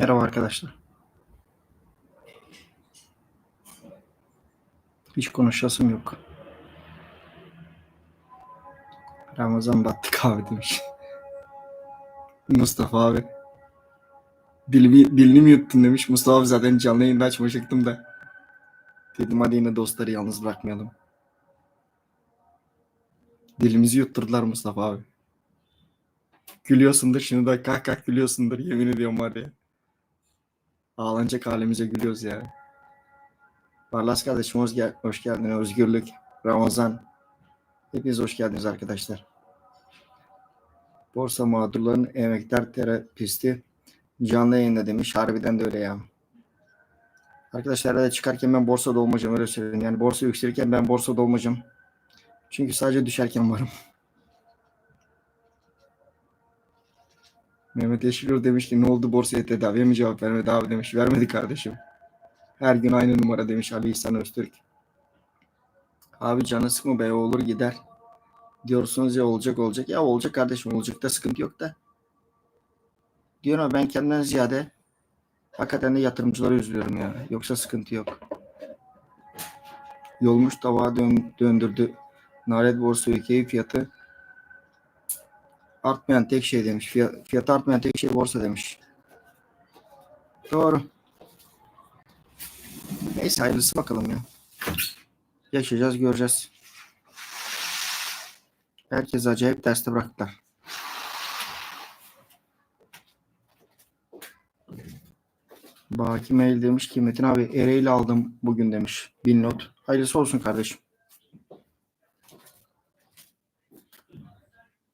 Merhaba arkadaşlar. Hiç konuşasım yok. Ramazan battık abi demiş. Mustafa abi. Dilimi, dilini mi yuttun demiş. Mustafa abi zaten canlı yayında açmayacaktım da. Dedim hadi yine dostları yalnız bırakmayalım. Dilimizi yutturdular Mustafa abi. Gülüyorsundur şimdi de kah kah gülüyorsundur yemin ediyorum var ya. Ağlanacak halimize gülüyoruz ya. Barlas kardeşim hoş, gel hoş geldin. Özgürlük, Ramazan. Hepiniz hoş geldiniz arkadaşlar. Borsa mağdurlarının emektar terapisti canlı yayında demiş. Harbiden de öyle ya. Arkadaşlar hadi çıkarken ben borsada olmayacağım öyle söyleyeyim. Yani borsa yükselirken ben borsada olmayacağım. Çünkü sadece düşerken varım. Mehmet Yeşilur demiş ki ne oldu borsaya tedaviye mi cevap vermedi abi demiş. Vermedi kardeşim. Her gün aynı numara demiş Ali İhsan Öztürk. Abi canı sıkma be olur gider. Diyorsunuz ya olacak olacak. Ya olacak kardeşim olacak da sıkıntı yok da. Diyorum ben kendimden ziyade hakikaten de yatırımcıları üzülüyorum ya. Yoksa sıkıntı yok. Yolmuş tabağa dön, döndürdü. Nalet borsa ülkeyi fiyatı artmayan tek şey demiş. Fiyat, fiyatı artmayan tek şey borsa demiş. Doğru. Neyse hayırlısı bakalım ya. Yaşayacağız göreceğiz. Herkes acayip derste bıraktılar. Baki mail demiş ki Metin abi Ereğli aldım bugün demiş. Bin not. Hayırlısı olsun kardeşim.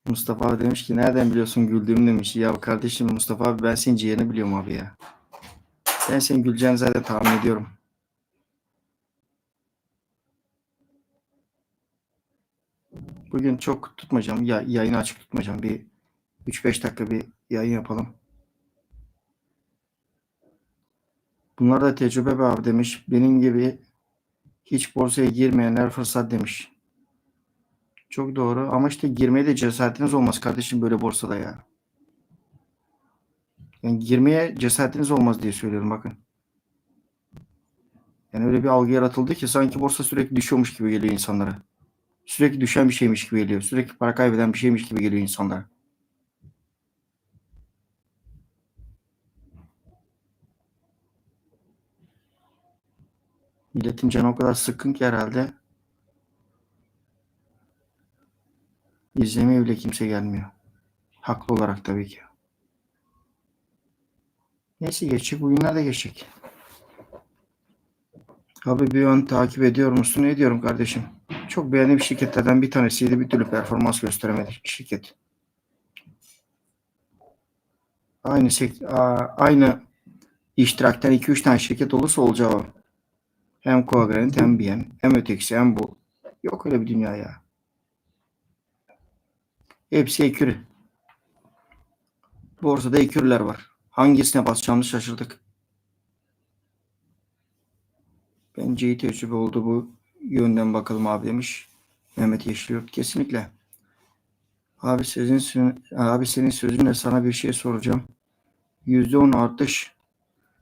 Mustafa abi demiş ki nereden biliyorsun güldüğümü demiş. Ya kardeşim Mustafa abi ben senin ciğerini biliyorum abi ya. Ben senin güleceğini zaten tahmin ediyorum. Bugün çok tutmayacağım. Ya, yayını açık tutmayacağım. Bir 3-5 dakika bir yayın yapalım. Bunlar da tecrübe be abi demiş. Benim gibi hiç borsaya girmeyenler fırsat demiş. Çok doğru ama işte girmeye de cesaretiniz olmaz kardeşim böyle borsada ya. Yani girmeye cesaretiniz olmaz diye söylüyorum bakın. Yani öyle bir algı yaratıldı ki sanki borsa sürekli düşüyormuş gibi geliyor insanlara. Sürekli düşen bir şeymiş gibi geliyor. Sürekli para kaybeden bir şeymiş gibi geliyor insanlara. Milletin canı o kadar sıkkın ki herhalde izlemeye bile kimse gelmiyor. Haklı olarak tabii ki. Neyse geçecek. Bugünler de geçecek. Abi bir ön takip ediyor musun? Ediyorum kardeşim. Çok beğendiğim şirketlerden bir tanesiydi. Bir türlü performans gösteremedi şirket. Aynı aynı iştirakten 2-3 tane şirket olursa olacağı o. Hem Coagranit hem BM hem ötekisi hem bu. Yok öyle bir dünya ya. Hepsi ekürü. Borsada ekürüler var. Hangisine basacağımızı şaşırdık. Bence iyi tecrübe oldu bu yönden bakalım abi demiş. Mehmet Yeşilyurt. Kesinlikle. Abi sizin abi senin sözünle sana bir şey soracağım. %10 artış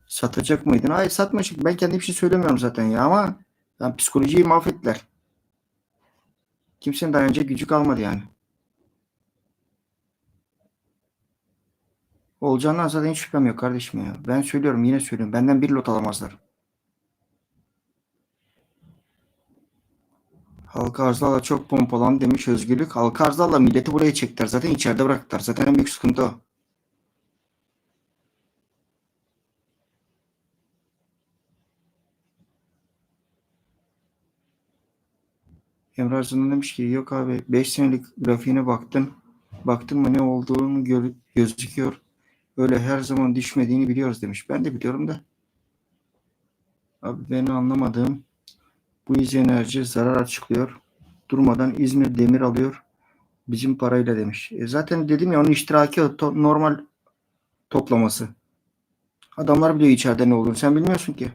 satacak mıydın? Hayır satmayacak. Ben kendim bir şey söylemiyorum zaten ya ama yani psikolojiyi mahvettiler. Kimsenin dayanacak gücü kalmadı yani. Olacağından zaten hiç şüphem yok kardeşim ya. Ben söylüyorum yine söylüyorum. Benden bir lot alamazlar. Halka arzlarla çok pompalan demiş Özgürlük. Halka arzlarla milleti buraya çektiler. Zaten içeride bıraktılar. Zaten en büyük sıkıntı o. Emre Arzun'un demiş ki yok abi 5 senelik grafiğine baktım. Baktın mı ne olduğunu gör- gözüküyor. Öyle her zaman düşmediğini biliyoruz demiş. Ben de biliyorum da. Abi beni anlamadığım bu İz Enerji zarar açıklıyor. Durmadan İzmir demir alıyor. Bizim parayla demiş. E zaten dedim ya onun iştiraki to- normal toplaması. Adamlar biliyor içeride ne olduğunu. Sen bilmiyorsun ki.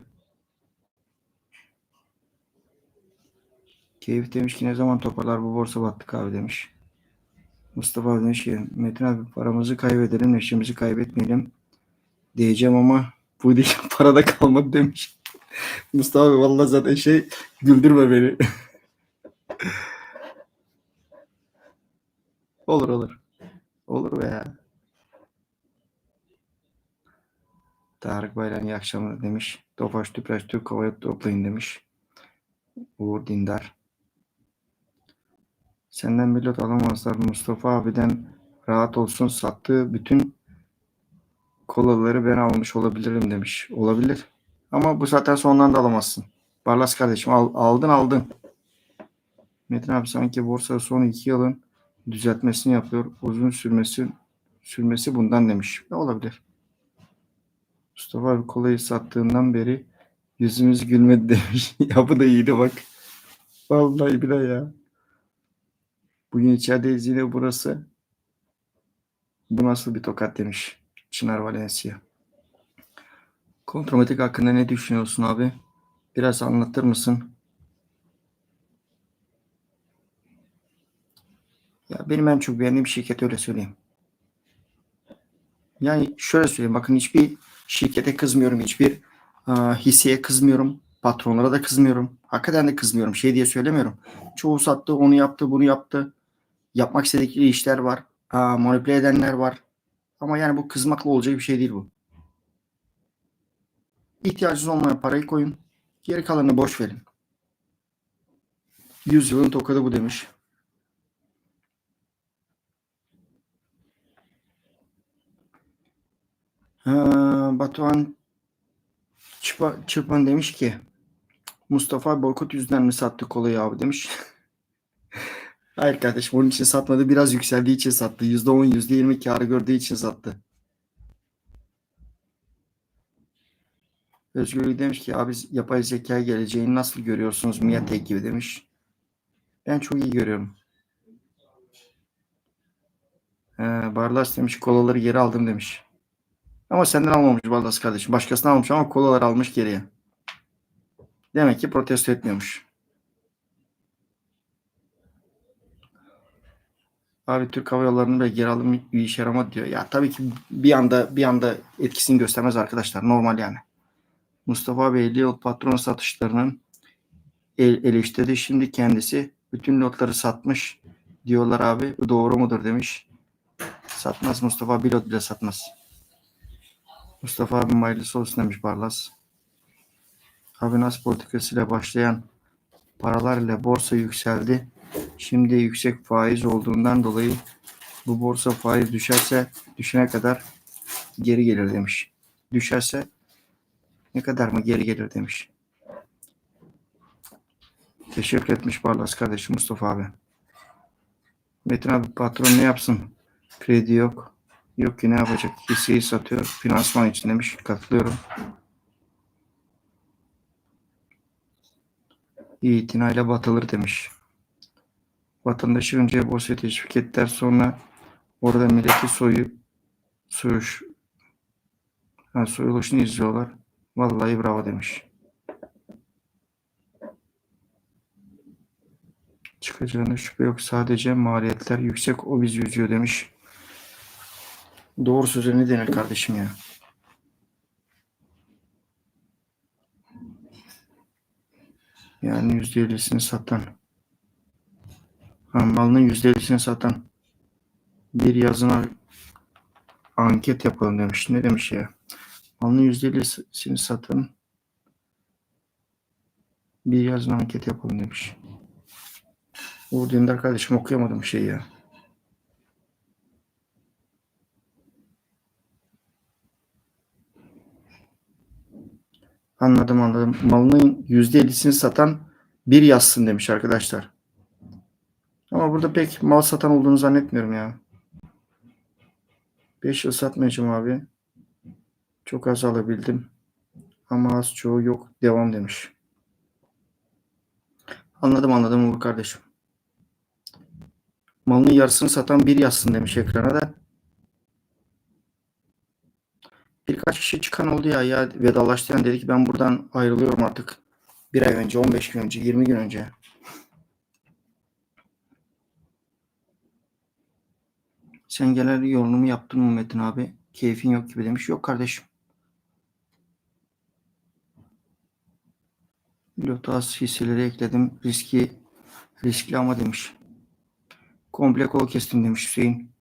Keyif demiş ki ne zaman toparlar bu borsa battık abi demiş. Mustafa abi demiş ki Metin abi paramızı kaybedelim neşemizi kaybetmeyelim. Diyeceğim ama bu değil parada kalmadı demiş. Mustafa abi vallahi zaten şey güldürme beni. olur olur. Olur be ya. Tarık Bayram iyi akşamlar demiş. Tofaş Tüpraş Türk Hava'yı toplayın demiş. Uğur Dindar. Senden pilot alamazlar. Mustafa abiden rahat olsun. Sattığı bütün kolaları ben almış olabilirim demiş. Olabilir. Ama bu saatten sonra da alamazsın. Barlas kardeşim al- aldın aldın. Metin abi sanki borsa son iki yılın düzeltmesini yapıyor. Uzun sürmesi sürmesi bundan demiş. Ne olabilir? Mustafa abi kolayı sattığından beri yüzümüz gülmedi demiş. ya bu da iyiydi bak. Vallahi bile ya. Bugün içerideyiz yine burası. Bu nasıl bir tokat demiş. Çınar Valencia. Kontromatik hakkında ne düşünüyorsun abi? Biraz anlatır mısın? Ya benim en çok beğendiğim şirket öyle söyleyeyim. Yani şöyle söyleyeyim bakın hiçbir şirkete kızmıyorum. Hiçbir aa, hisseye kızmıyorum. Patronlara da kızmıyorum. Hakikaten de kızmıyorum. Şey diye söylemiyorum. Çoğu sattı, onu yaptı, bunu yaptı. Yapmak istedikleri işler var. Aa, manipüle edenler var. Ama yani bu kızmakla olacak bir şey değil bu. İhtiyacınız olmayan parayı koyun. Geri kalanını boş verin. Yüzyılın tokadı bu demiş. Ha, Batuhan Çırpan demiş ki Mustafa boykot yüzünden mi sattı kolayı abi demiş. Hayır kardeşim onun için satmadı. Biraz yükseldiği için sattı. %10, %20 karı gördüğü için sattı. Özgür demiş ki abi yapay zeka geleceğini nasıl görüyorsunuz Miatek gibi demiş. Ben çok iyi görüyorum. Ee, Barlas demiş kolaları geri aldım demiş. Ama senden almamış Barlas kardeşim. Başkasından almış ama kolaları almış geriye. Demek ki protesto etmiyormuş. Abi Türk Hava Yolları'nın ve geri alım bir işe yaramadı diyor. Ya tabii ki bir anda bir anda etkisini göstermez arkadaşlar. Normal yani. Mustafa Bey yol patron satışlarının el, eleştirdi. Şimdi kendisi bütün lotları satmış diyorlar abi. Bu doğru mudur demiş. Satmaz Mustafa bir lot bile satmaz. Mustafa abi hayırlısı olsun demiş Barlas. Abi nas politikasıyla başlayan paralar ile borsa yükseldi. Şimdi yüksek faiz olduğundan dolayı bu borsa faiz düşerse düşene kadar geri gelir demiş. Düşerse ne kadar mı geri gelir demiş. Teşekkür etmiş Barlas kardeşim Mustafa abi. Metin abi patron ne yapsın? Kredi yok. Yok ki ne yapacak? Hisseyi satıyor. Finansman için demiş. Katılıyorum. İtinayla batılır demiş. Vatandaşı önce borsaya teşvik ettiler sonra orada milleti soyu soyuş ha, soyuluşunu izliyorlar. Vallahi bravo demiş. Çıkacağına şüphe yok. Sadece maliyetler yüksek o bizi üzüyor demiş. Doğru söze ne denir kardeşim ya? Yani yüzde ellisini satan. Ha, malının yüzde ellisini satan. Bir yazına anket yapalım demiş. Ne demiş ya? Malının yüzde ellisini satan. Bir yazına anket yapalım demiş. Uğur Dündar kardeşim okuyamadım şeyi ya. Anladım anladım. Malının yüzde ellisini satan bir yazsın demiş arkadaşlar. Ama burada pek mal satan olduğunu zannetmiyorum ya. 5 yıl satmayacağım abi. Çok az alabildim. Ama az çoğu yok. Devam demiş. Anladım anladım Uğur kardeşim. Malının yarısını satan bir yazsın demiş ekrana da. Birkaç kişi çıkan oldu ya ya vedalaştıran dedi ki ben buradan ayrılıyorum artık. Bir ay önce, 15 gün önce, 20 gün önce. Sen genel yorumumu yaptın mı Metin abi? Keyfin yok gibi demiş. Yok kardeşim. Lotus hisseleri ekledim. Riski riskli ama demiş. Komple kol kestim demiş Hüseyin.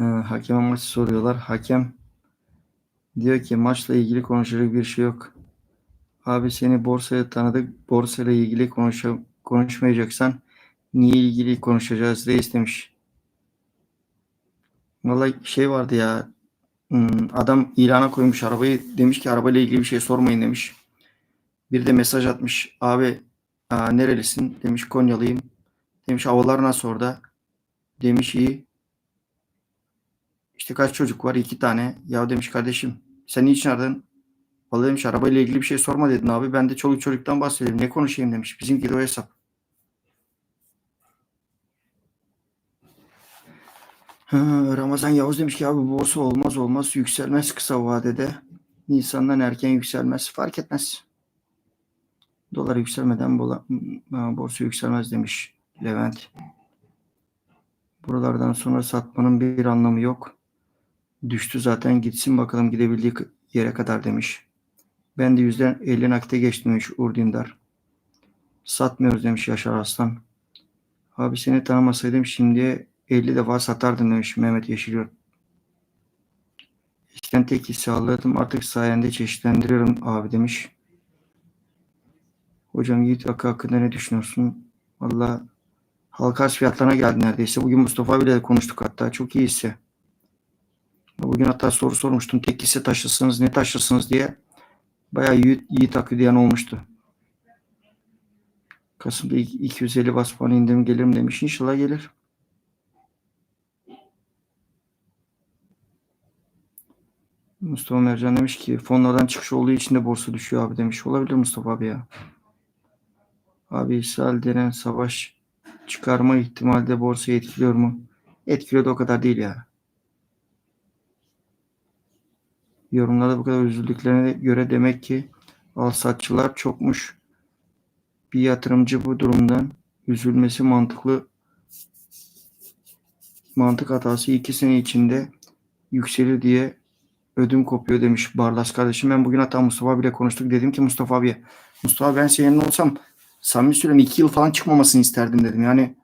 Ee, hakeme maçı soruyorlar. Hakem diyor ki maçla ilgili konuşacak bir şey yok. Abi seni borsaya tanıdık. Borsayla ilgili konuşa, konuşmayacaksan niye ilgili konuşacağız reis demiş. Vallahi şey vardı ya. hmm, Adam ilana koymuş arabayı. Demiş ki arabayla ilgili bir şey sormayın demiş. Bir de mesaj atmış. Abi aa, nerelisin? Demiş Konyalıyım. Demiş havalar nasıl orada? Demiş iyi. İşte kaç çocuk var? İki tane. Ya demiş kardeşim sen niçin aradın? Vallahi demiş arabayla ilgili bir şey sorma dedin abi. Ben de çoluk çocuktan bahsediyorum. Ne konuşayım demiş. Bizimki de o hesap. Ramazan Yavuz demiş ki abi borsa olmaz olmaz yükselmez kısa vadede. Nisan'dan erken yükselmez fark etmez. Dolar yükselmeden bola, borsa yükselmez demiş Levent. Buralardan sonra satmanın bir anlamı yok. Düştü zaten gitsin bakalım gidebildiği yere kadar demiş. Ben de yüzden 50 nakite geçtim demiş Uğur Dündar. Satmıyoruz demiş Yaşar Aslan. Abi seni tanımasaydım şimdiye 50 defa satardım demiş Mehmet Yeşilyurt. Eskiden tek hisse alırdım artık sayende çeşitlendiriyorum abi demiş. Hocam Yiğit Akı hakkında ne düşünüyorsun? Valla halka arz fiyatlarına geldi neredeyse. Bugün Mustafa bile konuştuk hatta. Çok iyi hisse. Bugün hatta soru sormuştum. Tek hisse taşırsınız ne taşırsınız diye. Bayağı Yiğit, Yiğit Akı diyen olmuştu. Kasım'da 250 bas puan indirim gelir mi demiş. İnşallah gelir. Mustafa Mercan demiş ki fonlardan çıkış olduğu için de borsa düşüyor abi demiş. Olabilir Mustafa abi ya. Abi İsrail denen savaş çıkarma ihtimali de borsayı etkiliyor mu? Etkiliyor da o kadar değil ya. Yorumlarda bu kadar üzüldüklerine göre demek ki alsatçılar çokmuş. Bir yatırımcı bu durumdan üzülmesi mantıklı mantık hatası iki sene içinde yükselir diye ödüm kopuyor demiş Barlas kardeşim. Ben bugün hatta Mustafa abiyle konuştuk. Dedim ki Mustafa abiye Mustafa ben senin olsam samimi söylüyorum iki yıl falan çıkmamasını isterdim dedim. Yani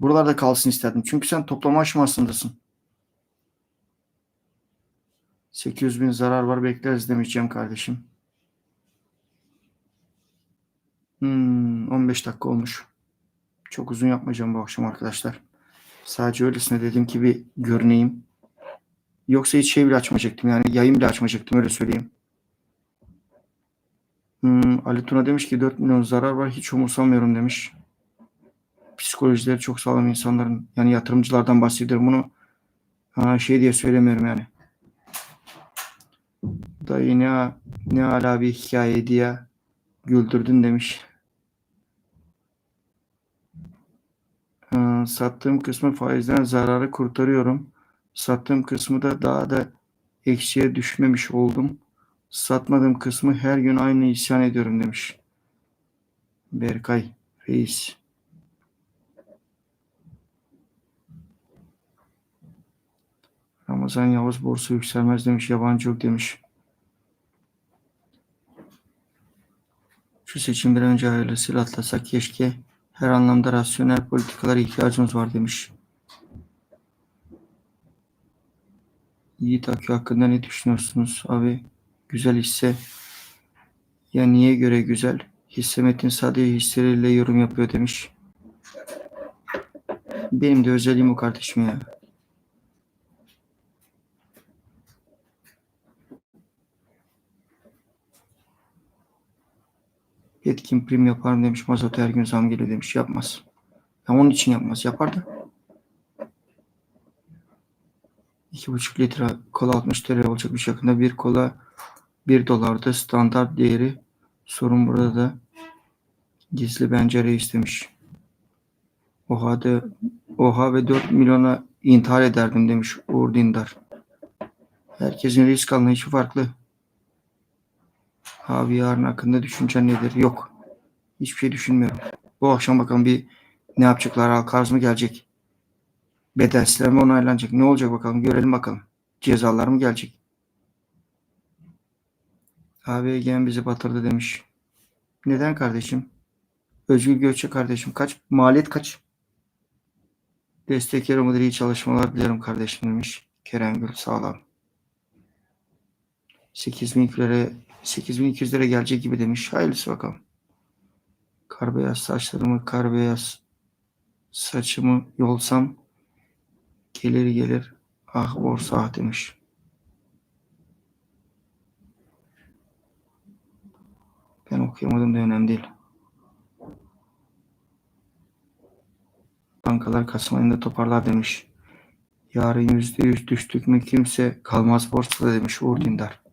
buralarda kalsın isterdim. Çünkü sen toplama aşamasındasın. 800 bin zarar var bekleriz demiş Cem kardeşim. Hmm, 15 dakika olmuş. Çok uzun yapmayacağım bu akşam arkadaşlar. Sadece öylesine dedim ki bir görüneyim. Yoksa hiç şey bile açmayacaktım yani yayın bile açmayacaktım öyle söyleyeyim. Hmm, Ali Tuna demiş ki 4 milyon zarar var hiç umursamıyorum demiş. Psikolojileri çok sağlam insanların yani yatırımcılardan bahsediyorum bunu ha, şey diye söylemiyorum yani. Dayı ne, ne ala bir hikaye diye güldürdün demiş. Ha, sattığım kısmı faizden zararı kurtarıyorum. Sattığım kısmı da daha da eksiye düşmemiş oldum. Satmadığım kısmı her gün aynı isyan ediyorum demiş. Berkay Reis. Ramazan Yavuz borsa yükselmez demiş. Yabancı yok demiş. Şu seçim bir önce hayırlısıyla atlasak keşke. Her anlamda rasyonel politikalara ihtiyacımız var demiş. Yiğit Akü hakkında ne düşünüyorsunuz abi? Güzel hisse. Ya niye göre güzel? Hisse Metin sadece hisseleriyle yorum yapıyor demiş. Benim de özelliğim o kardeşim ya. Yetkin prim yaparım demiş. Mazot her gün zam geliyor demiş. Yapmaz. Ya onun için yapmaz. Yapardı. 2,5 litre kola 60 TL olacakmış yakında. Bir kola 1 dolarda standart değeri. Sorun burada da gizli pencere istemiş. Oha, de, oha ve 4 milyona intihar ederdim demiş Uğur Dindar. Herkesin risk anlayışı farklı. Abi yarın hakkında düşüncen nedir? Yok. Hiçbir şey düşünmüyorum. Bu akşam bakalım bir ne yapacaklar? Halka arz mı gelecek? Bedelsilenme onaylanacak. Ne olacak bakalım görelim bakalım. Cezalar mı gelecek? Abi Egemen bizi batırdı demiş. Neden kardeşim? Özgür Göçe kardeşim kaç? Maliyet kaç? Destek yarımıdır iyi çalışmalar dilerim kardeşim demiş. Kerem Gül sağlam. 8000 lira 8200 lira gelecek gibi demiş. Hayırlısı bakalım. Kar beyaz saçlarımı kar beyaz saçımı yolsam gelir gelir ah borsa ah demiş. Ben okuyamadım da önemli değil. Bankalar Kasım ayında toparlar demiş. Yarın yüzde yüz düştük mü kimse kalmaz borsada demiş Uğur Dündar.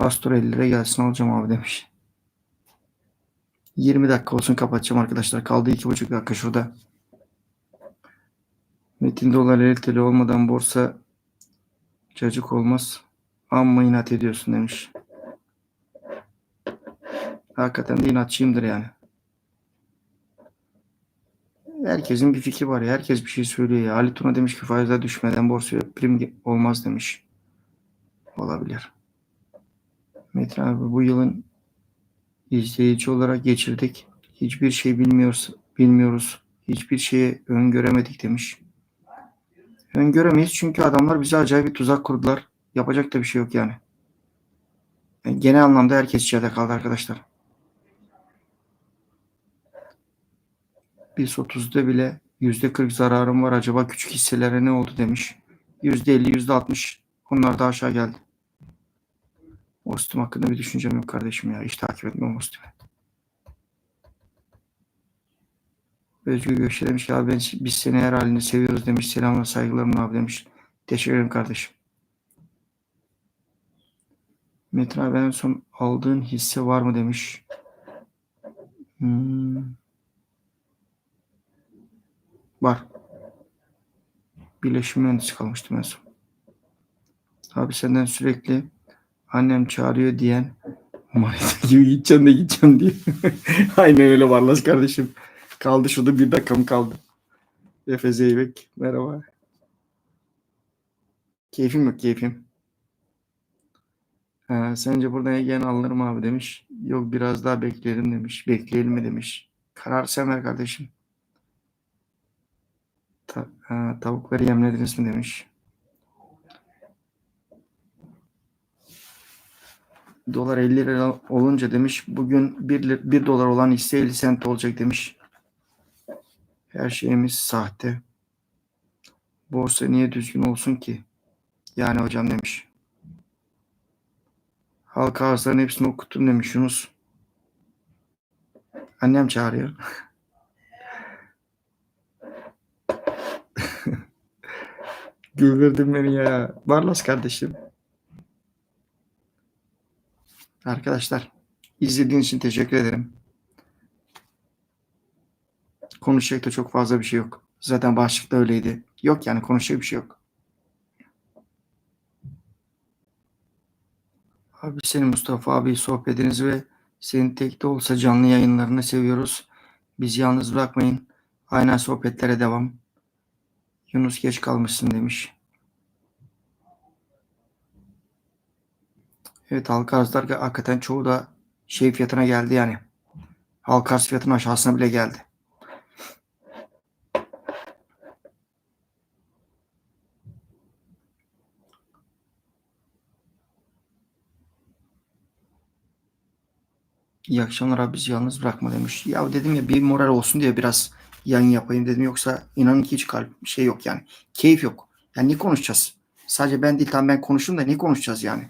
Astor 50 lira gelsin alacağım abi demiş. 20 dakika olsun kapatacağım arkadaşlar. Kaldı 2,5 dakika şurada. Metin dolar 50 TL olmadan borsa cacık olmaz. Amma inat ediyorsun demiş. Hakikaten de inatçıyımdır yani. Herkesin bir fikri var ya. Herkes bir şey söylüyor ya. Ali Tuna demiş ki faizler düşmeden borsaya prim olmaz demiş. Olabilir. Metin abi bu yılın izleyici olarak geçirdik. Hiçbir şey bilmiyoruz. Bilmiyoruz. Hiçbir şeye öngöremedik demiş. Öngöremeyiz çünkü adamlar bize acayip bir tuzak kurdular. Yapacak da bir şey yok yani. Yani genel anlamda herkes içeride kaldı arkadaşlar. Biz 30'da bile %40 zararım var. Acaba küçük hisselere ne oldu demiş. %50, %60 onlar da aşağı geldi. Ostim hakkında bir düşüncem yok kardeşim ya. Hiç takip etmiyorum Ostim'i. Özgür Gökçe demiş ki abi ben, biz seni her halinde seviyoruz demiş. Selamlar saygılarım abi demiş. Teşekkür ederim kardeşim. Metin abi en son aldığın hisse var mı demiş. Hmm. Var. Birleşim mühendisi kalmıştım en son. Abi senden sürekli annem çağırıyor diyen manita gibi gideceğim de gideceğim diye. Aynen öyle Varlas kardeşim. Kaldı şurada bir dakikam kaldı. Efe Zeybek merhaba. Keyfim yok keyfim. Ha, sence buradan Ege'ni alınır mı abi demiş. Yok biraz daha bekleyelim demiş. Bekleyelim mi demiş. Karar sen ver kardeşim. Ta- ha, tavukları yemlediniz mi demiş. Dolar 50 lira olunca demiş. Bugün 1, 1 dolar olan hisse 50 sent olacak demiş. Her şeyimiz sahte. Borsa niye düzgün olsun ki? Yani hocam demiş. Halka arzların hepsini okuttum demiş Yunus. Annem çağırıyor. Güldürdün beni ya. Barlas kardeşim. Arkadaşlar izlediğiniz için teşekkür ederim. Konuşacak da çok fazla bir şey yok. Zaten başlıkta öyleydi. Yok yani konuşacak bir şey yok. Abi senin Mustafa abi sohbetinizi ve senin tek de olsa canlı yayınlarını seviyoruz. Bizi yalnız bırakmayın. Aynen sohbetlere devam. Yunus geç kalmışsın demiş. Evet halka arzlar hakikaten çoğu da şey fiyatına geldi yani. Halka arz fiyatının aşağısına bile geldi. İyi akşamlar abi bizi yalnız bırakma demiş. Ya dedim ya bir moral olsun diye biraz yayın yapayım dedim. Yoksa inanın ki hiç kalp şey yok yani. Keyif yok. Yani ne konuşacağız? Sadece ben değil tam ben konuştum da ne konuşacağız yani?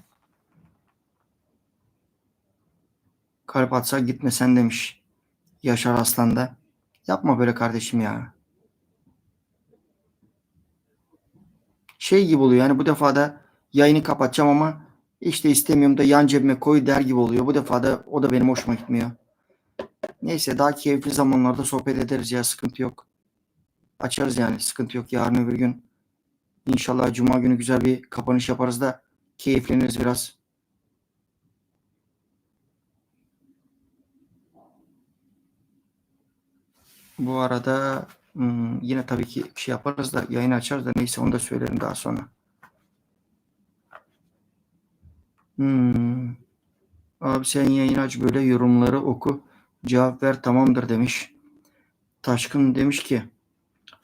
Kalp gitmesen demiş. Yaşar Aslan da. Yapma böyle kardeşim ya. Şey gibi oluyor yani bu defa da yayını kapatacağım ama işte istemiyorum da yan cebime koy der gibi oluyor. Bu defa da o da benim hoşuma gitmiyor. Neyse daha keyifli zamanlarda sohbet ederiz ya sıkıntı yok. Açarız yani sıkıntı yok yarın öbür gün. İnşallah cuma günü güzel bir kapanış yaparız da keyifleniriz biraz. Bu arada yine tabii ki şey yaparız da yayın açarız da neyse onu da söylerim daha sonra. Hmm. Abi sen yayın aç böyle yorumları oku. Cevap ver tamamdır demiş. Taşkın demiş ki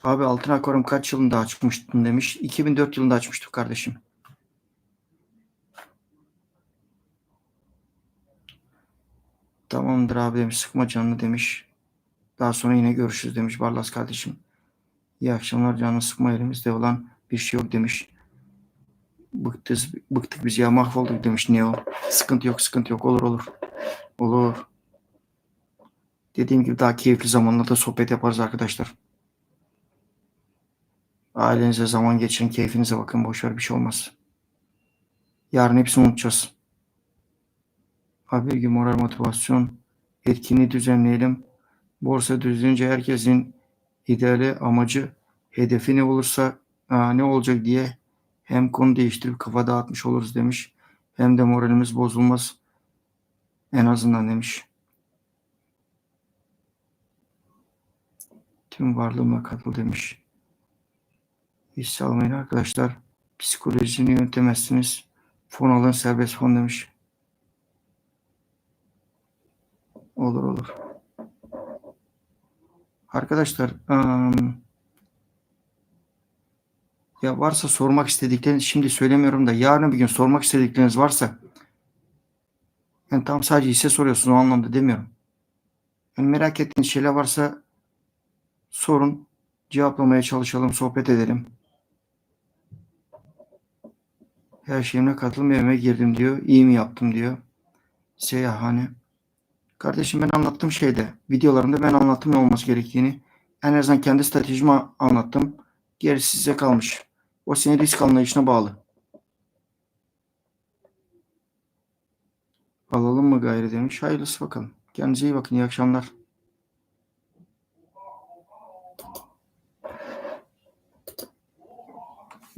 abi altın akvaryum kaç yılında açmıştın demiş. 2004 yılında açmıştım kardeşim. Tamamdır abi demiş. Sıkma canını demiş. Daha sonra yine görüşürüz demiş Barlas kardeşim. İyi akşamlar canını sıkma elimizde olan bir şey yok demiş. Bıktık, bıktık biz ya mahvolduk demiş Neo. Sıkıntı yok sıkıntı yok olur olur. Olur. Dediğim gibi daha keyifli zamanlarda sohbet yaparız arkadaşlar. Ailenize zaman geçirin, keyfinize bakın. Boşver bir şey olmaz. Yarın hepsini unutacağız. Haber gün moral motivasyon etkinliği düzenleyelim. Borsa düzleyince herkesin ideali, amacı, hedefi ne olursa aa, ne olacak diye hem konu değiştirip kafa dağıtmış oluruz demiş. Hem de moralimiz bozulmaz. En azından demiş. Tüm varlığımla katıl demiş. Hisse almayın arkadaşlar. Psikolojisini yönetemezsiniz. Fon alın serbest fon demiş. Olur olur. Arkadaşlar ya varsa sormak istedikleriniz şimdi söylemiyorum da yarın bir gün sormak istedikleriniz varsa yani tam sadece hisse soruyorsunuz o anlamda demiyorum. Yani merak ettiğiniz şeyler varsa sorun. Cevaplamaya çalışalım, sohbet edelim. Her şeyime katılım evime girdim diyor. İyi mi yaptım diyor. Seyahane. Kardeşim ben anlattığım şeyde, videolarımda ben anlattım ne olması gerektiğini. En azından kendi stratejimi anlattım. Gerisi size kalmış. O senin risk anlayışına bağlı. Alalım mı gayrı demiş. Hayırlısı bakalım. Kendinize iyi bakın. İyi akşamlar.